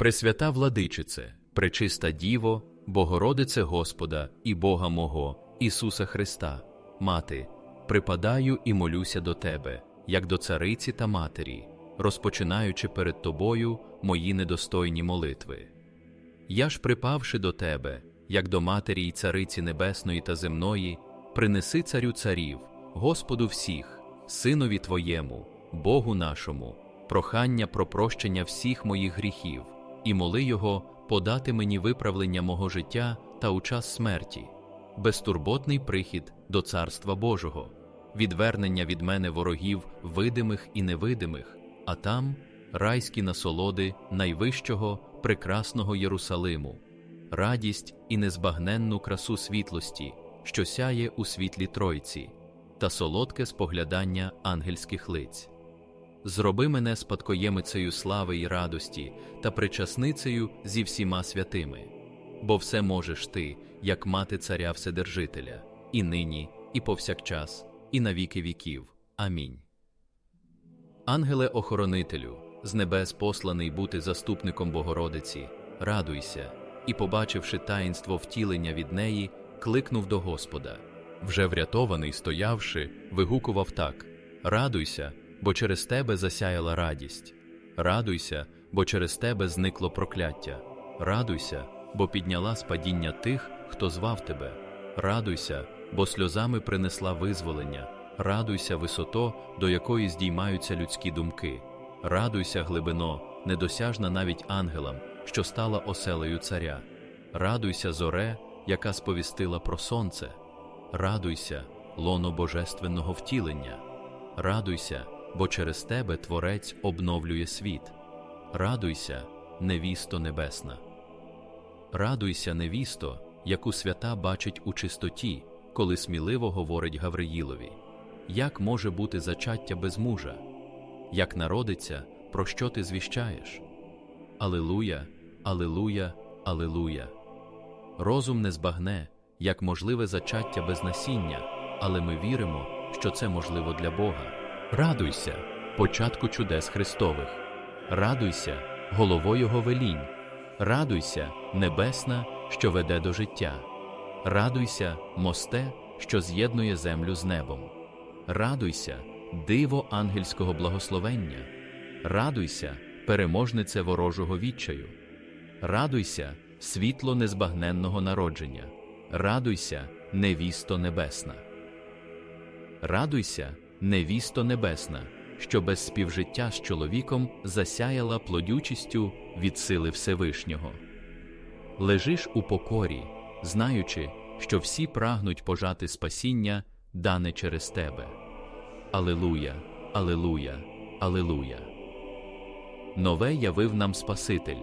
Пресвята владичице, пречиста Діво, Богородице Господа і Бога мого, Ісуса Христа, Мати, припадаю і молюся до Тебе, як до цариці та матері, розпочинаючи перед Тобою мої недостойні молитви. Я ж, припавши до Тебе, як до матері й цариці небесної та земної, принеси царю царів, Господу всіх, Синові Твоєму, Богу нашому, прохання про прощення всіх моїх гріхів, і моли Його подати мені виправлення мого життя та у час смерті, безтурботний прихід до Царства Божого, відвернення від мене ворогів видимих і невидимих, а там райські насолоди найвищого, прекрасного Єрусалиму, радість і незбагненну красу світлості, що сяє у світлі Тройці, та солодке споглядання ангельських лиць. Зроби мене спадкоємицею слави й радості та причасницею зі всіма святими, бо все можеш ти, як мати царя Вседержителя, і нині, і повсякчас, і на віки віків. Амінь. Ангеле-охоронителю, з небес посланий бути заступником Богородиці, радуйся, і, побачивши таїнство втілення від неї, кликнув до Господа. Вже врятований, стоявши, вигукував так: Радуйся, бо через тебе засяяла радість. Радуйся, бо через тебе зникло прокляття. Радуйся, бо підняла спадіння тих, хто звав тебе. Радуйся, бо сльозами принесла визволення. Радуйся, висото, до якої здіймаються людські думки. Радуйся, глибино, недосяжна навіть ангелам, що стала оселею царя. Радуйся, зоре, яка сповістила про сонце. Радуйся, лоно божественного втілення. Радуйся, бо через тебе Творець обновлює світ. Радуйся, невісто небесна. Радуйся, невісто, яку свята бачить у чистоті, коли сміливо говорить Гавриїлові. Як може бути зачаття без мужа? Як народиться, про що ти звіщаєш? Алилуя, Алилуя, Алилуя. Розум не збагне, як можливе зачаття без насіння, але ми віримо, що це можливо для Бога. Радуйся, початку чудес Христових, радуйся, головою Його велінь, радуйся, небесна, що веде до життя, радуйся, мосте, що з'єднує землю з небом, радуйся, диво ангельського благословення, радуйся, переможнице ворожого відчаю, радуйся, світло незбагненного народження, радуйся, невісто небесна. Радуйся, невісто небесна, що без співжиття з чоловіком засяяла плодючістю від сили Всевишнього. Лежиш у покорі, знаючи, що всі прагнуть пожати спасіння, дане через тебе. Алилуя, Алилуя, Алилуя. Нове явив нам Спаситель.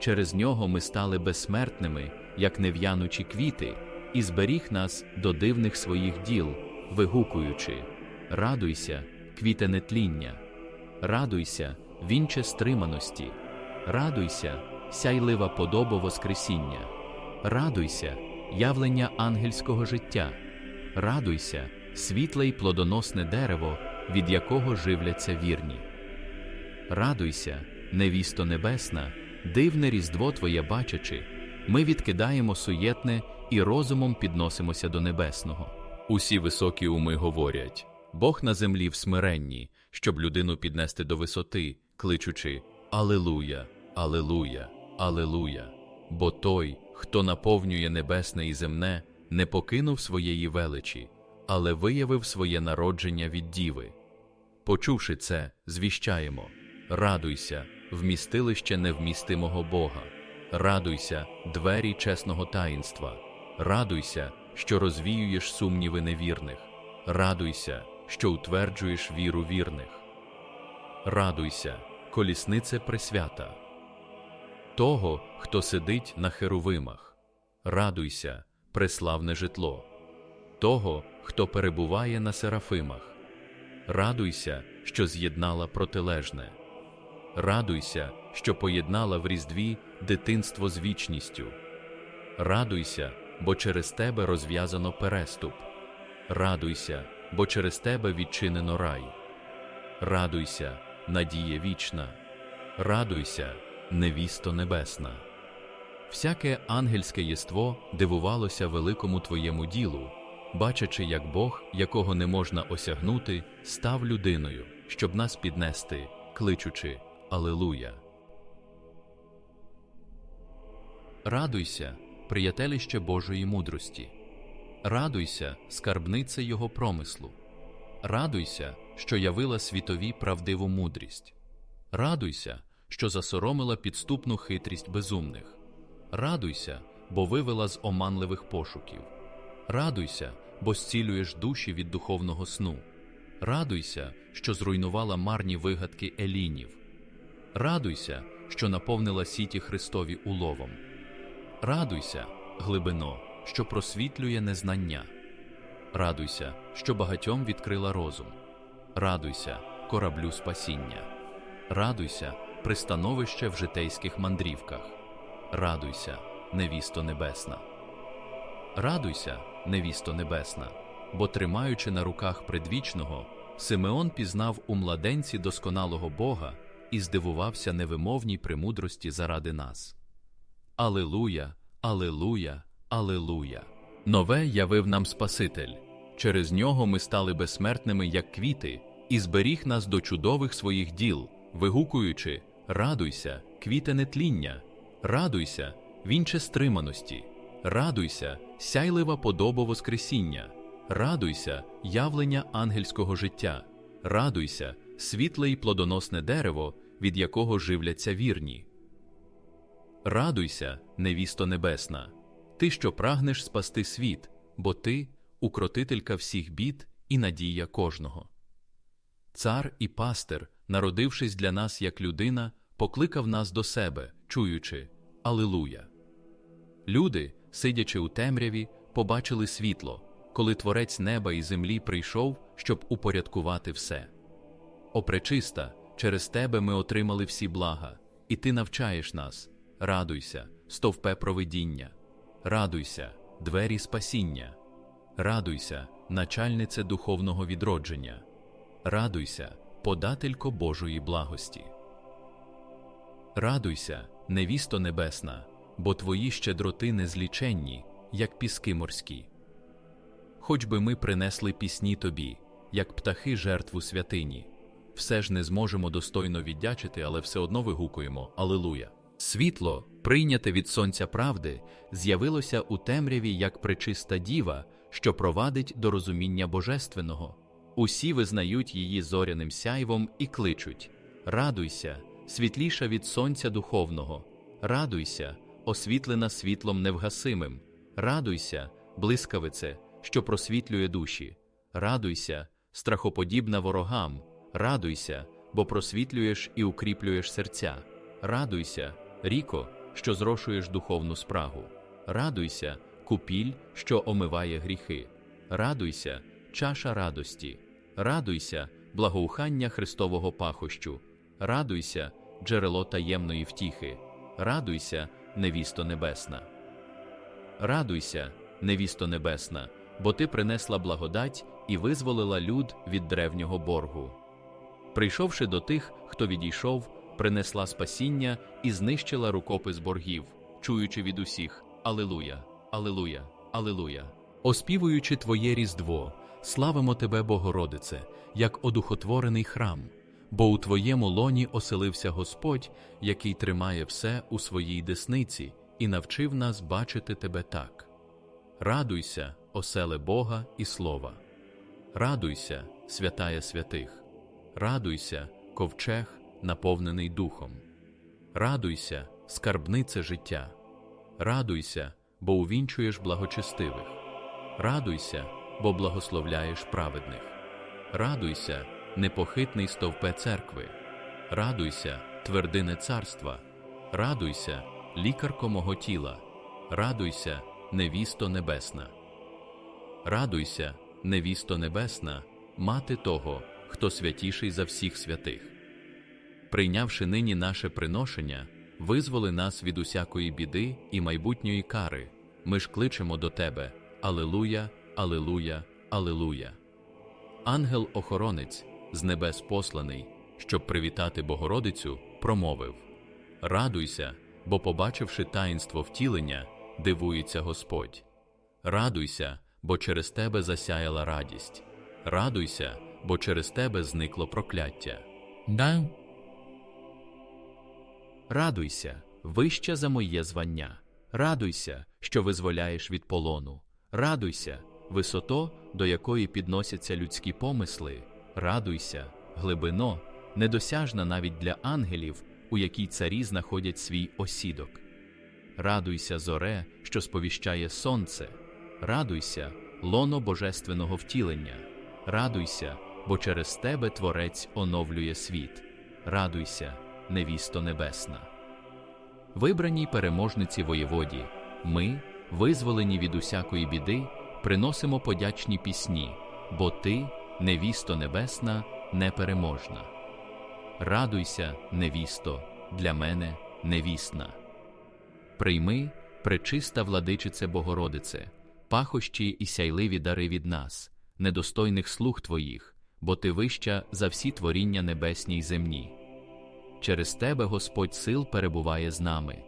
Через нього ми стали безсмертними, як нев'янучі квіти, і зберіг нас до дивних своїх діл, вигукуючи: Радуйся, квіте нетління, радуйся, вінче стриманості, радуйся, сяйлива подоба Воскресіння, радуйся, явлення ангельського життя, радуйся, світле й плодоносне дерево, від якого живляться вірні. Радуйся, невісто небесна, дивне різдво Твоє бачачи, ми відкидаємо суєтне і розумом підносимося до небесного. Усі високі уми говорять Бог на землі в смиренні, щоб людину піднести до висоти, кличучи Алилуя, Алилуя, Алилуя. Бо той, хто наповнює небесне і земне, не покинув своєї величі, але виявив своє народження від діви. Почувши це, звіщаємо Радуйся, вмістилище невмістимого Бога, радуйся, двері чесного таїнства, радуйся, що розвіюєш сумніви невірних, радуйся, що утверджуєш віру вірних. Радуйся, коліснице пресвята, того, хто сидить на херовимах, радуйся, преславне житло, того, хто перебуває на серафимах, радуйся, що з'єднала протилежне. Радуйся, що поєднала в різдві дитинство з вічністю. Радуйся, бо через тебе розв'язано переступ. Радуйся, бо через тебе відчинено рай. Радуйся, надія вічна. Радуйся, невісто небесна. Всяке ангельське єство дивувалося великому твоєму ділу, бачачи, як Бог, якого не можна осягнути, став людиною, щоб нас піднести, кличучи Алилуя. Радуйся, приятелище Божої мудрості. Радуйся, скарбнице Його промислу. Радуйся, що явила світові правдиву мудрість. Радуйся, що засоромила підступну хитрість безумних. Радуйся, бо вивела з оманливих пошуків. Радуйся, бо зцілюєш душі від духовного сну. Радуйся, що зруйнувала марні вигадки елінів. Радуйся, що наповнила сіті Христові уловом. Радуйся, глибино, що просвітлює незнання. Радуйся, що багатьом відкрила розум. Радуйся, кораблю спасіння. Радуйся, пристановище в житейських мандрівках. Радуйся, невісто небесна. Радуйся, невісто небесна, бо тримаючи на руках предвічного, Симеон пізнав у младенці досконалого Бога і здивувався невимовній премудрості заради нас. Алилуя, Алилуя, Алилуя. Нове явив нам Спаситель. Через нього ми стали безсмертними, як квіти, і зберіг нас до чудових своїх діл, вигукуючи Радуйся, квіте нетління, радуйся, вінче стриманості, радуйся, сяйлива подоба Воскресіння, радуйся, явлення ангельського життя, радуйся, світле й плодоносне дерево, від якого живляться вірні. Радуйся, невісто небесна, ти, що прагнеш спасти світ, бо ти укротителька всіх бід і надія кожного. Цар і пастир, народившись для нас як людина, покликав нас до себе, чуючи Алилуя. Люди, сидячи у темряві, побачили світло, коли Творець неба і землі прийшов, щоб упорядкувати все. О пречиста, через тебе ми отримали всі блага, і ти навчаєш нас. Радуйся, стовпе провидіння, радуйся, двері спасіння, радуйся, начальнице духовного відродження, радуйся, подателько Божої благості. Радуйся, невісто небесна, бо твої щедроти незліченні, як піски морські. Хоч би ми принесли пісні тобі, як птахи жертву святині, все ж не зможемо достойно віддячити, але все одно вигукуємо Алилуя. Світло, прийняте від сонця правди, з'явилося у темряві як пречиста діва, що провадить до розуміння божественного. Усі визнають її зоряним сяйвом і кличуть. Радуйся, світліша від сонця духовного, радуйся, освітлена світлом невгасимим, радуйся, блискавице, що просвітлює душі, радуйся, страхоподібна ворогам, радуйся, бо просвітлюєш і укріплюєш серця, радуйся, ріко, що зрошуєш духовну спрагу, радуйся, купіль, що омиває гріхи, радуйся, чаша радості, радуйся, благоухання Христового пахощу, радуйся, джерело таємної втіхи, радуйся, невісто небесна. Радуйся, невісто небесна, бо ти принесла благодать і визволила люд від древнього боргу. Прийшовши до тих, хто відійшов, принесла спасіння і знищила рукопис боргів, чуючи від усіх Алилуя, Алилуя, Алилуя. Оспівуючи Твоє Різдво, славимо Тебе, Богородице, як одухотворений храм, бо у Твоєму лоні оселився Господь, який тримає все у своїй десниці і навчив нас бачити Тебе так. Радуйся, оселе Бога і Слова. Радуйся, святая святих, радуйся, ковчег, наповнений духом. Радуйся, скарбнице життя, радуйся, бо увінчуєш благочестивих. Радуйся, бо благословляєш праведних. Радуйся, непохитний стовпе церкви. Радуйся, твердине царства. Радуйся, лікарко мого тіла. Радуйся, невісто небесна. Радуйся, невісто небесна, мати того, хто святіший за всіх святих. Прийнявши нині наше приношення, визволи нас від усякої біди і майбутньої кари. Ми ж кличемо до Тебе Алилуя, Алилуя, Алилуя. Ангел-охоронець, з небес посланий, щоб привітати Богородицю, промовив Радуйся, бо, побачивши таїнство втілення, дивується Господь. Радуйся, бо через тебе засяяла радість. Радуйся, бо через тебе зникло прокляття. Да, Радуйся, вище за моє звання. Радуйся, що визволяєш від полону. Радуйся, висото, до якої підносяться людські помисли. Радуйся, глибино, недосяжна навіть для ангелів, у якій царі знаходять свій осідок. Радуйся, зоре, що сповіщає сонце. Радуйся, лоно божественного втілення. Радуйся, бо через тебе Творець оновлює світ. Радуйся, невісто небесна. Вибраній переможниці воєводі, ми, визволені від усякої біди, приносимо подячні пісні, бо ти, невісто небесна, непереможна. Радуйся, невісто, для мене невісна. Прийми, пречиста владичице Богородице, пахощі і сяйливі дари від нас, недостойних слуг Твоїх, бо Ти вища за всі творіння небесні й земні. Через Тебе Господь сил перебуває з нами,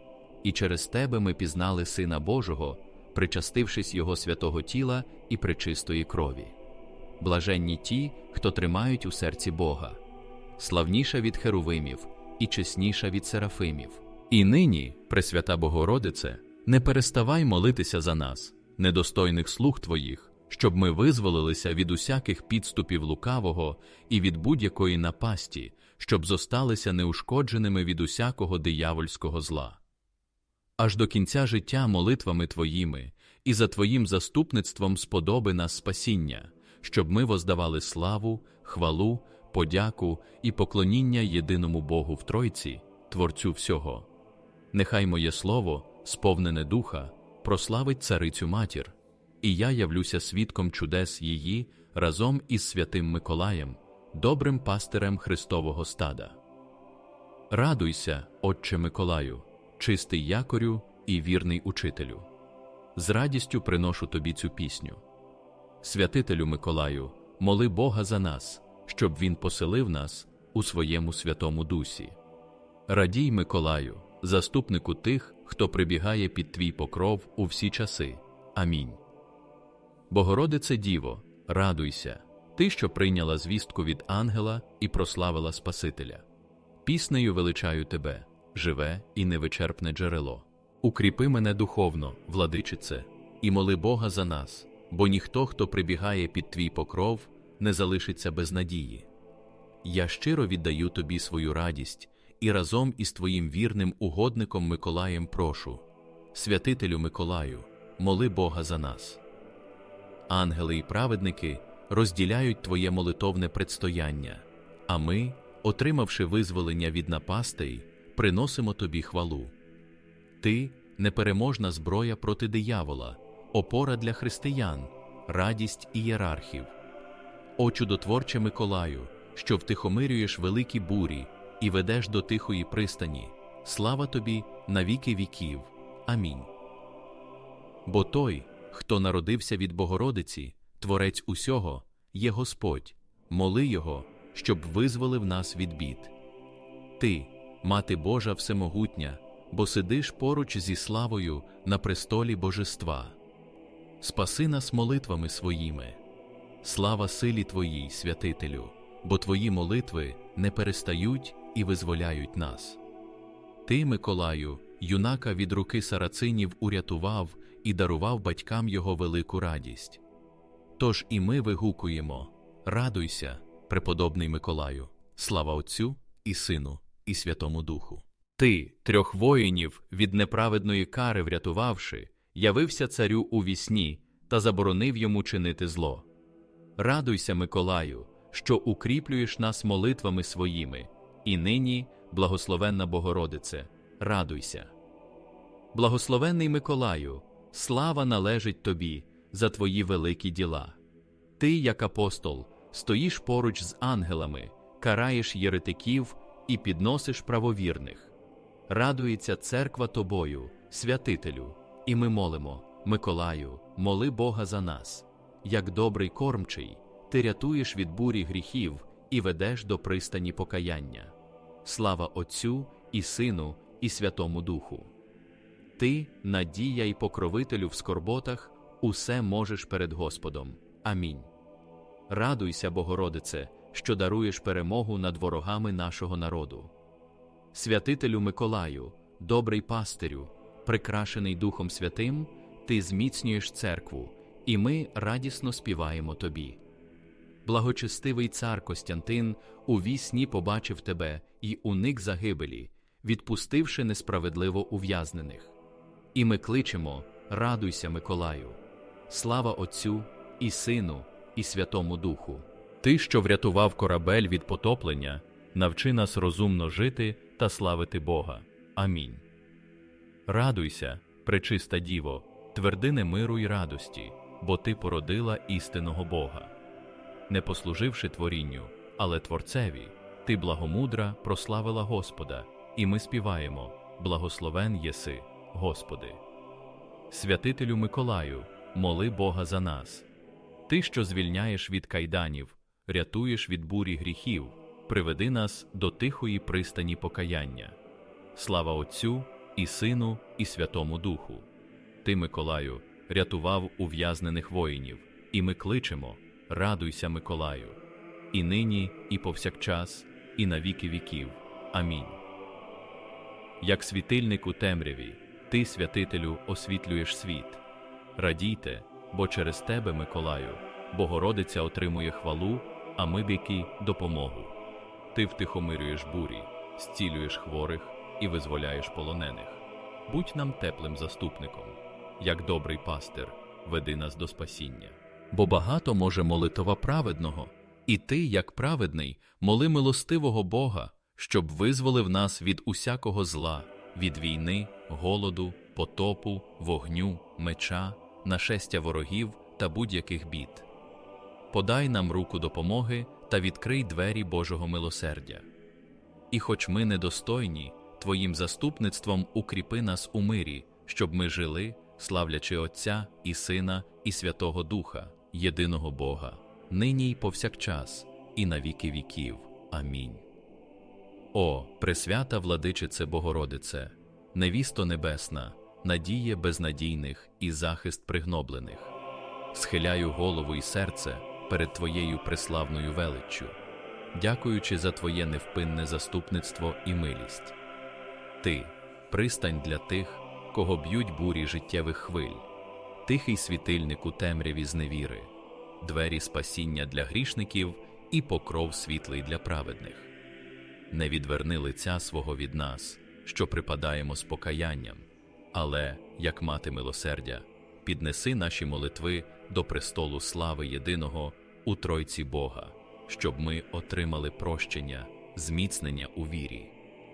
і через Тебе ми пізнали Сина Божого, причастившись Його святого тіла і пречистої крові. Блаженні ті, хто тримають у серці Бога, славніша від Херувимів і чесніша від Серафимів. І нині, Пресвята Богородице, не переставай молитися за нас, недостойних слуг Твоїх, щоб ми визволилися від усяких підступів лукавого і від будь-якої напасті, щоб зосталися неушкодженими від усякого диявольського зла. Аж до кінця життя молитвами Твоїми і за Твоїм заступництвом сподоби нас спасіння, щоб ми воздавали славу, хвалу, подяку і поклоніння єдиному Богу в Тройці, Творцю всього. Нехай моє слово, сповнене духа, прославить царицю матір, і я явлюся свідком чудес її разом із святим Миколаєм, добрим пастирем Христового стада. Радуйся, Отче Миколаю, чистий якорю і вірний учителю. З радістю приношу тобі цю пісню. Святителю Миколаю, моли Бога за нас, щоб Він поселив нас у своєму святому дусі. Радій, Миколаю, заступнику тих, хто прибігає під твій покров у всі часи. Амінь. Богородице Діво, радуйся, ти, що прийняла звістку від ангела і прославила Спасителя. Піснею величаю тебе, живе і невичерпне джерело. Укріпи мене духовно, владичице, і моли Бога за нас, бо ніхто, хто прибігає під твій покров, не залишиться без надії. Я щиро віддаю тобі свою радість і разом із твоїм вірним угодником Миколаєм прошу, святителю Миколаю, моли Бога за нас. Ангели і праведники розділяють твоє молитовне предстояння, а ми, отримавши визволення від напастей, приносимо тобі хвалу. Ти непереможна зброя проти диявола, опора для християн, радість ієрархів. О чудотворче Миколаю, що втихомирюєш великі бурі і ведеш до тихої пристані, слава тобі на віки віків. Амінь. Бо той, хто народився від Богородиці, Творець усього, є Господь, моли Його, щоб визволив нас від бід. Ти, Мати Божа Всемогутня, бо сидиш поруч зі славою на престолі Божества. Спаси нас молитвами своїми. Слава силі Твоїй, святителю, бо Твої молитви не перестають і визволяють нас. Ти, Миколаю, юнака від руки сарацинів урятував і дарував батькам його велику радість. Тож і ми вигукуємо Радуйся, преподобний Миколаю, слава Отцю і Сину, і Святому Духу. Ти, трьох воїнів, від неправедної кари врятувавши, явився царю у вісні та заборонив йому чинити зло. Радуйся, Миколаю, що укріплюєш нас молитвами своїми, і нині, благословенна Богородице, радуйся. Благословенний Миколаю, слава належить тобі за твої великі діла. Ти, як апостол, стоїш поруч з ангелами, караєш єретиків і підносиш правовірних. Радується церква тобою, святителю, і ми молимо, Миколаю, моли Бога за нас. Як добрий кормчий, ти рятуєш від бурі гріхів і ведеш до пристані покаяння. Слава Отцю і Сину, і Святому Духу. Ти, надія й покровителю в скорботах, усе можеш перед Господом. Амінь. Радуйся, Богородице, що даруєш перемогу над ворогами нашого народу. Святителю Миколаю, добрий пастирю, прикрашений Духом Святим, ти зміцнюєш церкву, і ми радісно співаємо тобі. Благочестивий цар Костянтин у вісні побачив тебе і уник загибелі, відпустивши несправедливо ув'язнених. І ми кличемо Радуйся, Миколаю, слава Отцю і Сину, і Святому Духу. Ти, що врятував корабель від потоплення, навчи нас розумно жити та славити Бога. Амінь. Радуйся, пречиста Діво, твердине миру й радості, бо ти породила істинного Бога. Не послуживши творінню, але Творцеві, ти благомудра прославила Господа, і ми співаємо Благословен єси, Господи. Святителю Миколаю, моли Бога за нас. Ти, що звільняєш від кайданів, рятуєш від бурі гріхів, приведи нас до тихої пристані покаяння. Слава Отцю і Сину, і Святому Духу. Ти, Миколаю, рятував ув'язнених воїнів, і ми кличемо Радуйся, Миколаю, і нині, і повсякчас, і на віки віків. Амінь. Як світильник у темряві, ти, святителю, освітлюєш світ. Радійте, бо через тебе, Миколаю, Богородиця отримує хвалу, а ми віки допомогу. Ти втихомирюєш бурі, зцілюєш хворих і визволяєш полонених. Будь нам теплим заступником, як добрий пастир, веди нас до спасіння. Бо багато може молитва праведного, і ти, як праведний, моли милостивого Бога, щоб визволив нас від усякого зла, від війни, голоду, потопу, вогню, меча, нашестя ворогів та будь-яких бід. Подай нам руку допомоги та відкрий двері Божого милосердя. І хоч ми недостойні, Твоїм заступництвом укріпи нас у мирі, щоб ми жили, славлячи Отця і Сина, і Святого Духа, єдиного Бога, нині й повсякчас, і на віки віків. Амінь. О, пресвята владичице Богородице, невісто небесна, надіє безнадійних і захист пригноблених. Схиляю голову і серце перед Твоєю преславною величчю, дякуючи за Твоє невпинне заступництво і милість. Ти пристань для тих, кого б'ють бурі життєвих хвиль, тихий світильник у темряві зневіри, двері спасіння для грішників і покров світлий для праведних. Не відверни лиця свого від нас, що припадаємо з покаянням, але, як мати милосердя, піднеси наші молитви до престолу слави єдиного у Тройці Бога, щоб ми отримали прощення, зміцнення у вірі,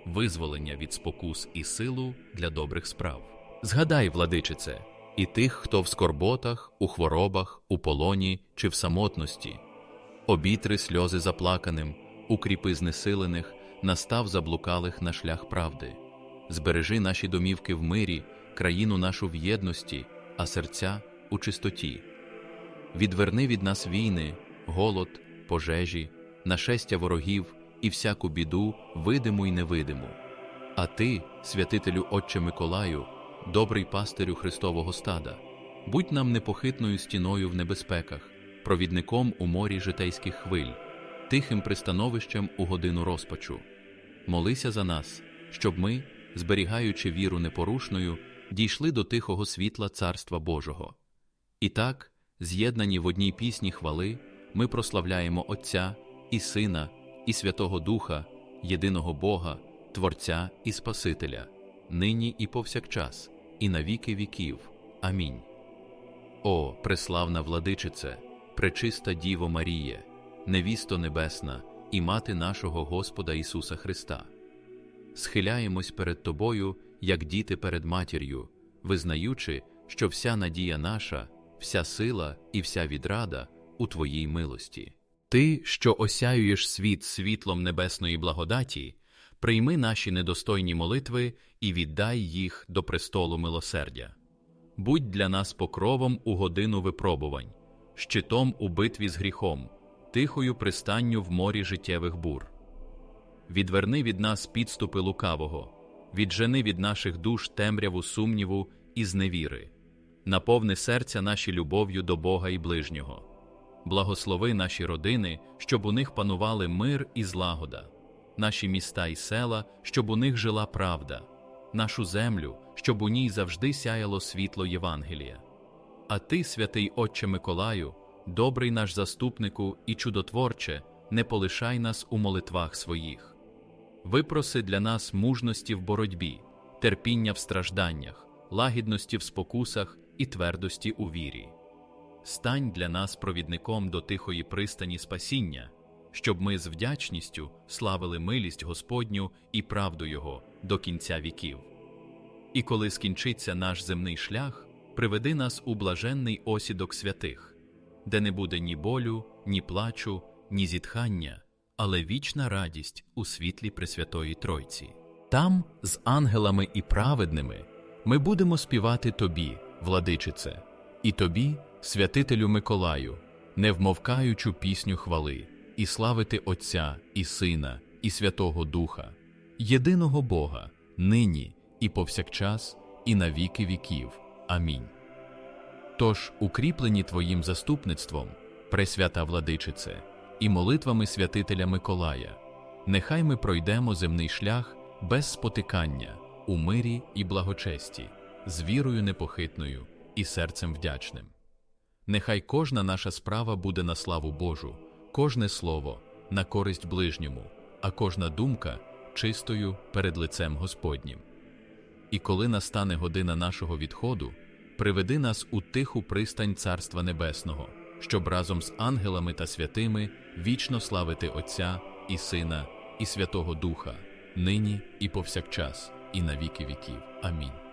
визволення від спокус і силу для добрих справ. Згадай, владичице, і тих, хто в скорботах, у хворобах, у полоні чи в самотності, обітри сльози заплаканим, укріпи знесилених, настав заблукалих на шлях правди. Збережи наші домівки в мирі, країну нашу в єдності, а серця у чистоті. Відверни від нас війни, голод, пожежі, нашестя ворогів і всяку біду, видиму й невидиму. А ти, святителю Отче Миколаю, добрий пастирю Христового стада, будь нам непохитною стіною в небезпеках, провідником у морі житейських хвиль, тихим пристановищем у годину розпачу. Молися за нас, щоб ми, зберігаючи віру непорушною, дійшли до тихого світла Царства Божого. І так, з'єднані в одній пісні хвали, ми прославляємо Отця і Сина, і Святого Духа, єдиного Бога, Творця і Спасителя, нині і повсякчас, і на віки віків. Амінь. О, преславна владичице, пречиста Діво Маріє, невісто небесна і мати нашого Господа Ісуса Христа. Схиляємось перед Тобою, як діти перед матір'ю, визнаючи, що вся надія наша, вся сила і вся відрада у Твоїй милості. Ти, що осяюєш світ світлом небесної благодаті, прийми наші недостойні молитви і віддай їх до престолу милосердя. Будь для нас покровом у годину випробувань, щитом у битві з гріхом, тихою пристанню в морі життєвих бур. Відверни від нас підступи лукавого, віджени від наших душ темряву сумніву і зневіри, наповни серця наші любов'ю до Бога і ближнього. Благослови наші родини, щоб у них панували мир і злагода, наші міста і села, щоб у них жила правда, нашу землю, щоб у ній завжди сяяло світло Євангелія. А ти, святий Отче Миколаю, добрий наш заступнику і чудотворче, не полишай нас у молитвах своїх. Випроси для нас мужності в боротьбі, терпіння в стражданнях, лагідності в спокусах і твердості у вірі. Стань для нас провідником до тихої пристані спасіння, щоб ми з вдячністю славили милість Господню і правду Його до кінця віків. І коли скінчиться наш земний шлях, приведи нас у блаженний осідок святих, де не буде ні болю, ні плачу, ні зітхання, але вічна радість у світлі Пресвятої Тройці. Там, з ангелами і праведними, ми будемо співати тобі, владичице, і тобі, святителю Миколаю, не вмовкаючу пісню хвали, і славити Отця і Сина, і Святого Духа, єдиного Бога, нині і повсякчас, і на віки віків. Амінь. Тож, укріплені Твоїм заступництвом, Пресвята Владичице, і молитвами святителя Миколая, нехай ми пройдемо земний шлях без спотикання, у мирі і благочесті, з вірою непохитною і серцем вдячним. Нехай кожна наша справа буде на славу Божу, кожне слово на користь ближньому, а кожна думка чистою перед лицем Господнім. І коли настане година нашого відходу, приведи нас у тиху пристань Царства Небесного, щоб разом з ангелами та святими вічно славити Отця і Сина і Святого Духа, нині і повсякчас, і на віки віків. Амінь.